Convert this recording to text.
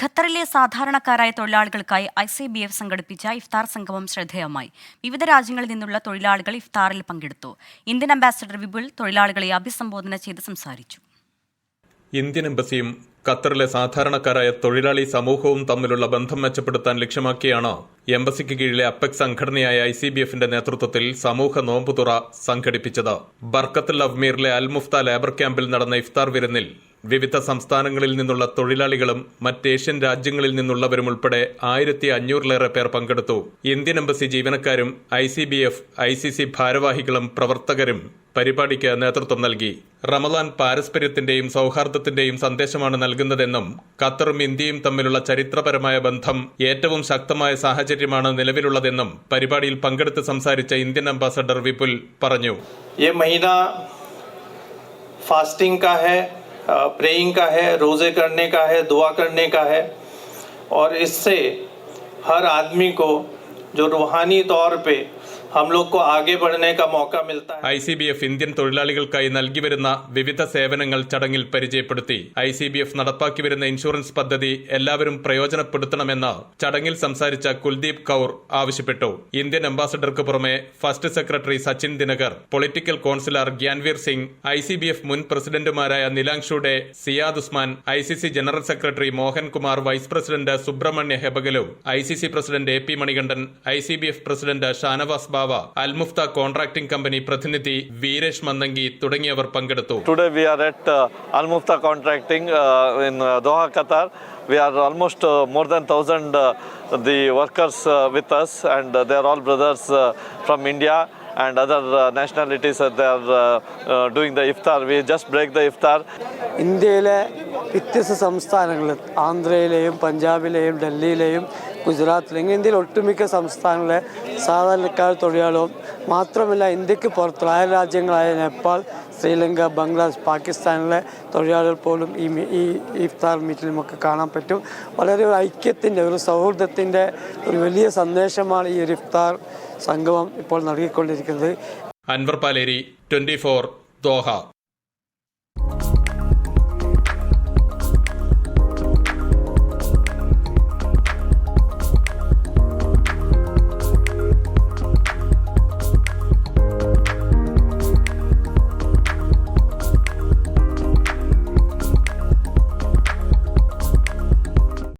ഖത്തറിലെ സാധാരണക്കാരായ തൊഴിലാളികൾക്കായി ഐ സി ബി എഫ് സംഘടിപ്പിച്ച ഇഫ്താർ സംഗമം ശ്രദ്ധേയമായി. വിവിധ രാജ്യങ്ങളിൽ നിന്നുള്ള തൊഴിലാളികൾ ഇഫ്താറിൽ പങ്കെടുത്തു. ഇന്ത്യൻ അംബാസഡർ വിപുൽ തൊഴിലാളികളെ അഭിസംബോധന ചെയ്ത് സംസാരിച്ചു. ഇന്ത്യൻ എംബസിയും ഖത്തറിലെ സാധാരണക്കാരായ തൊഴിലാളി സമൂഹവും തമ്മിലുള്ള ബന്ധം മെച്ചപ്പെടുത്താൻ ലക്ഷ്യമാക്കിയാണ് എംബസിക്ക് കീഴിലെ അപ്പെക് സംഘടനയായ ഐ സി ബി എഫിന്റെ നേതൃത്വത്തിൽ സമൂഹ നോമ്പുതുറ സംഘടിപ്പിച്ചത്. ബർക്കത്തുൽ അവ്മീറിലെ അൽമുഫ്ത ലേബർ ക്യാമ്പിൽ നടന്ന ഇഫ്താർ വിരുന്നിൽ വിവിധ സംസ്ഥാനങ്ങളിൽ നിന്നുള്ള തൊഴിലാളികളും മറ്റ് ഏഷ്യൻ രാജ്യങ്ങളിൽ നിന്നുള്ളവരും ഉൾപ്പെടെ ആയിരത്തി അഞ്ഞൂറിലേറെ പേർ പങ്കെടുത്തു. ഇന്ത്യൻ എംബസി ജീവനക്കാരും I C B F I C C ഭാരവാഹികളും പ്രവർത്തകരും പരിപാടിക്ക് നേതൃത്വം നൽകി. റമദാൻ പാരസ്പര്യത്തിന്റെയും സൌഹാർദ്ദത്തിന്റെയും സന്ദേശമാണ് നൽകുന്നതെന്നും ഖത്തറും ഇന്ത്യയും തമ്മിലുള്ള ചരിത്രപരമായ ബന്ധം ഏറ്റവും ശക്തമായ സാഹചര്യമാണ് നിലവിലുള്ളതെന്നും പരിപാടിയിൽ പങ്കെടുത്ത് സംസാരിച്ച ഇന്ത്യൻ അംബാസഡർ വിപുൽ പറഞ്ഞു. ഫാസ്റ്റിംഗ് കാ ഹെ प्रेइंग का है, रोज़े करने का है, दुआ करने का है। और इससे हर आदमी को जो रूहानी तौर पे I C B F Indian തൊഴിലാളികൾക്കായി നൽകി വരുന്ന വിവിധ സേവനങ്ങൾ ചടങ്ങിൽ പരിചയപ്പെടുത്തി. ഐ സി ബി എഫ് നടപ്പാക്കി വരുന്ന ഇൻഷുറൻസ് പദ്ധതി എല്ലാവരും പ്രയോജനപ്പെടുത്തണമെന്ന് ചടങ്ങിൽ സംസാരിച്ച കുൽദീപ് കൌർ ആവശ്യപ്പെട്ടു. ഇന്ത്യൻ അംബാസഡർക്ക് പുറമെ first secretary Sachin Dinakar political councillor Gyanveer Singh I C B F മുൻ പ്രസിഡന്റുമാരായ Nilangshu De Ziyad Usman I C C general secretary Mohan Kumar vice president Subrahmanya Hebbagalu I C C president A P Manikandan I C B F president Shanavas Babu Bava Al Mufta contracting company പ്രതിനിധി വീരേഷ് മന്ദങ്കി തുടങ്ങിയവർ പങ്കെടുത്തു Today we are at uh, Al Mufta Contracting uh, in uh, Doha, Qatar. We are almost uh, more than 1000 uh, the workers uh, with us, and uh, they are all brothers uh, from India and other uh, nationalities. Uh, they are uh, uh, doing the iftar. We just break the iftar. ഇന്ത്യയിലെ വ്യത്യസ്ത സംസ്ഥാനങ്ങളിൽ ആന്ധ്രയിലെയും പഞ്ചാബിലെയും ഡൽഹിയിലെയും ഗുജറാത്തിലെയും ഇന്ത്യയിൽ ഒട്ടുമിക്ക സംസ്ഥാനങ്ങളിലെ സാധാരണക്കാർ തൊഴിലാളികളും മാത്രമല്ല ഇന്ത്യയ്ക്ക് പുറത്തുള്ള അയൽ രാജ്യങ്ങളായ നേപ്പാൾ ശ്രീലങ്ക ബംഗ്ലാദേശ് പാകിസ്ഥാനിലെ തൊഴിലാളികൾ പോലും ഈ ഈ ഇഫ്താർ മീറ്റിൽ നമുക്ക് കാണാൻ പറ്റും. വളരെ ഒരു ഐക്യത്തിന്റെ ഒരു സൗഹൃദത്തിന്റെ ഒരു വലിയ സന്ദേശമാണ് ഈ ഒരു ഇഫ്താർ സംഗമം ഇപ്പോൾ നൽകിക്കൊണ്ടിരിക്കുന്നത്. Anwar Paleri twenty four Doha.